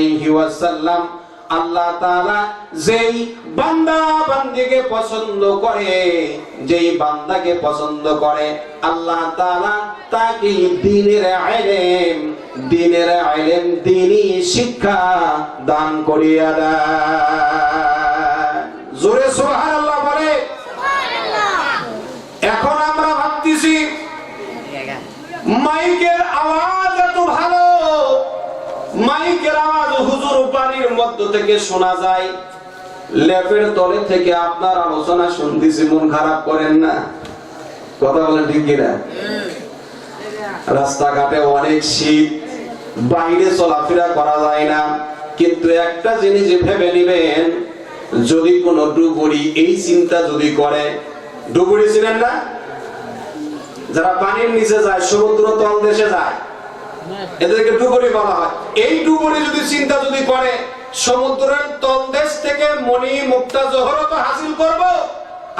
আলাইহি আল্লাহ যেই বান্দা বান্দিকে পছন্দ করে, যেই বান্দাকে পছন্দ করে, আল্লাহ তাআলা তাকে দ্বীনের ইলম দ্বীনের ইলম দ্বীনি শিক্ষা দান করিয়া দেয় জোরে সুবহানাল্লাহ বলে এখন আমরা ভাবতেছি মাইকের আওয়াজ এত ভালো মাইকের আওয়াজ হুজুর পানির মধ্য থেকে শোনা যায়। লেপের তলে থেকে আপনার আলোচনা শুনতেছি মন খারাপ করেন না। কথা বলেন ঠিক কিনা? রাস্তাঘাটে অনেক শীত, বাইরে চলাফেরা করা যায় না। কিন্তু একটা জিনিস ভেবে নিবেন, যদি কোনো ডুবুরি এই চিন্তা যদি করে, ডুবুরি ছিলেন না? যারা পানির নিচে যায় সমুদ্র তল দেশে যায় এদেরকে ডুবুরি বলা হয়। এই ডুবুরি যদি চিন্তা যদি করে, সমুদ্রের তলদেশ থেকে মণি, মুক্তা, জহরত হাসিল করব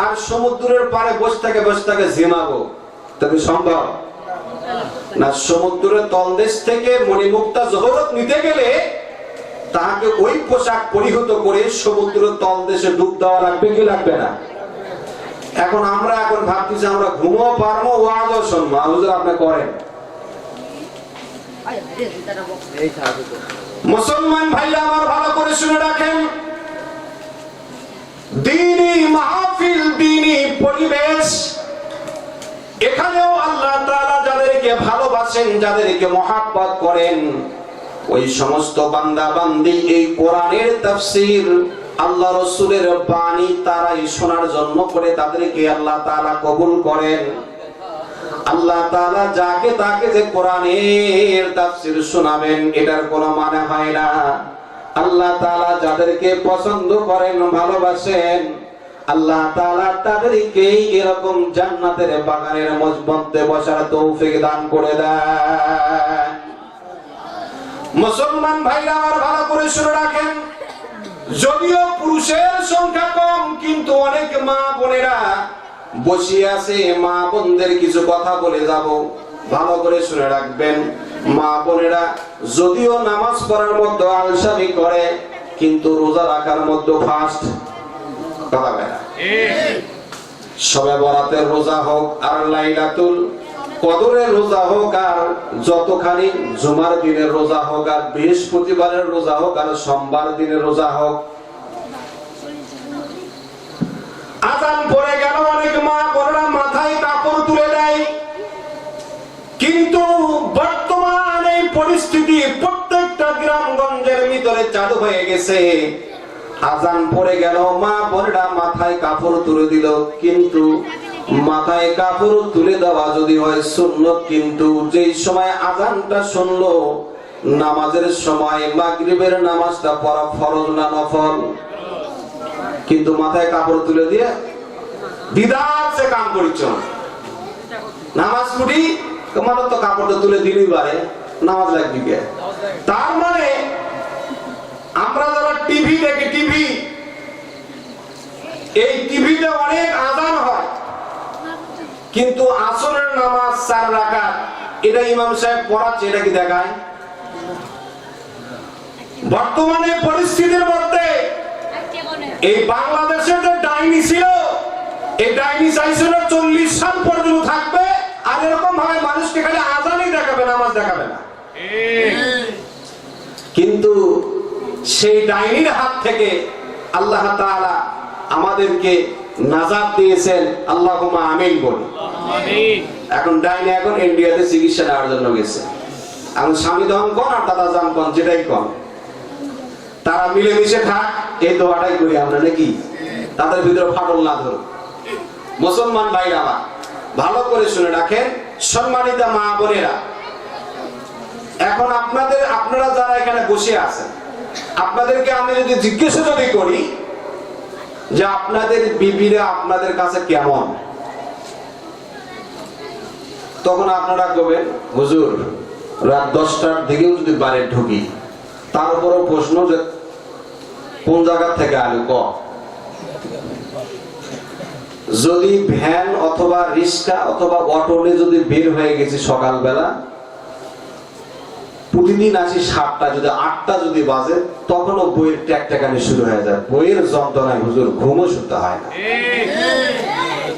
আর সমুদ্রের পারে বসে থেকে বসে থেকে জিমাবো তবে সম্ভব। না, সমুদ্রের তলদেশ থেকে মণিমুক্তা জহরত নিতে গেলে তাহাকে ওই পোশাক পরিহিত করে সমুদ্রের তলদেশে ডুব দেওয়া লাগবে কি লাগবে না? এখন আমরা এখন ভাবতেছি আমরা ঘুমো পারব, ওয়াজও শুনব। হুজুর আপনি করেন। মুসলমান ভাইরা আমার ভালো করে শুনে রাখেন। মাহফিল পরিবেশ। এখানেও আল্লাহ যাদেরকে ভালোবাসেন, যাদেরকে মহাব্বত করেন, ওই সমস্ত বান্দা বান্দি এই কোরআনের তাফসীর আল্লাহ রসুলের বাণী তারাই শোনার জন্য করে তাদেরকে আল্লাহ তাআলা কবুল করেন। আল্লাহ তাআলা যাকে তাকে যে কোরআনের তাফসীর শোনাবেন, এটার কোনো মানে হয় না। আল্লাহ তাআলা যাদেরকে পছন্দ করেন, ভালোবাসেন, আল্লাহ তাআলা তাদেরকে এরকম জান্নাতের বাগানের মজবন্তে বসার তৌফিক দান করে দেন। মুসলমান ভাইরা আমার ভালো করে শুনে রাখেন, যদিও পুরুষের সংখ্যা কম, কিন্তু অনেক মা বোনেরা বসে আছে মা বোনদের কিছু কথা বলে যাব। ভালো করে শুনে রাখবেন, মা বোনেরা যদিও নামাজ পড়ার মধ্যে আলসামি করে, কিন্তু রোজা রাখার মধ্যে ফাস্ট। কথা সবে রোজা হোক আর লাইলাতুল কদরের রোজা হোক আর যতখানি জুমার দিনের রোজা হোক আর বৃহস্পতিবারের রোজা হোক আর সোমবার দিনের রোজা হোক, আজান অনেক মা বোনেরা মাথায় কাপড় তুলে দেয়। কিন্তু বর্তমান এই পরিস্থিতি প্রত্যেকটা গ্রামগঞ্জের ভিতরে চালু হয়ে গেছে। আজান পড়ে গেল, মা বোনেরা মাথায় কাপড় তুলে দিল, কিন্তু মাথায় কাপড় তুলে দেওয়া যদি হয় সুন্নত, কিন্তু যেই সময় আজানটা শুনলো, নামাজের সময় মাগরিবের নামাজটা পড়া ফরজ না নফল? কিন্তু মাথায় কাপড় তুলে দিয়ে বিদাত সে কাম করিছ নামাজ পড়ি তোমার তো কাপড়টা তুলে দিলি নামাজ লাগবি কে? তার মানে আমরা যারা টিভি দেখি টিভি এই টিভিতে অনেক আজান হয়। কিন্তু আসরের নামাজ চার রাখা এটা ইমাম সাহেব পড়াচ্ছে এটা কি দেখায়? বর্তমানে পরিস্থিতির মধ্যে এই বাংলাদেশের যে ডাইনি ছিল কিন্তু সেই ডাইনির হাত থেকে আল্লাহ আমাদেরকে নাজাত দিয়েছেন আল্লাহ আমিন বলি। এখন ডাইনি এখন ইন্ডিয়াতে চিকিৎসা নেওয়ার জন্য গেছে। এখন স্বামী দহন কন আর দাদা জান কন, যেটাই কন। তারা মিলেমিশে থাক, এই দোয়াটাই করি আমরা, নাকি? তাদের ভিতরে ফাটল না ধরো মুসলমান ভাইরা আমার, ভালো করে শুনে রাখেন, সম্মানিতা মা বোনেরা। এখন আপনাদের, আপনারা যারা এখানে বসে আছেন, আপনাদেরকে আমি যদি জিজ্ঞেস যদি করি যে আপনাদের বিবিরা আপনাদের কাছে কেমন? তখন আপনারা কবেন, হুজুর, রাত দশটার দিকেও যদি বাড়ি ঢুকি, তার উপরও প্রশ্ন যে কোন জায়গা থেকে আলু ক? যদি ভ্যান অথবা রিক্সা অথবা অটোনে যদি বের হয়ে গেছি সকালবেলা, প্রতিদিন আসি সাতটা, যদি আটটা যদি বাজে, তখনও বইয়ের ট্যাক ট্যাকানি শুরু হয়ে যায়। বইয়ের যন্ত্রণায় হুজুর ঘুমও শুতে হয় না।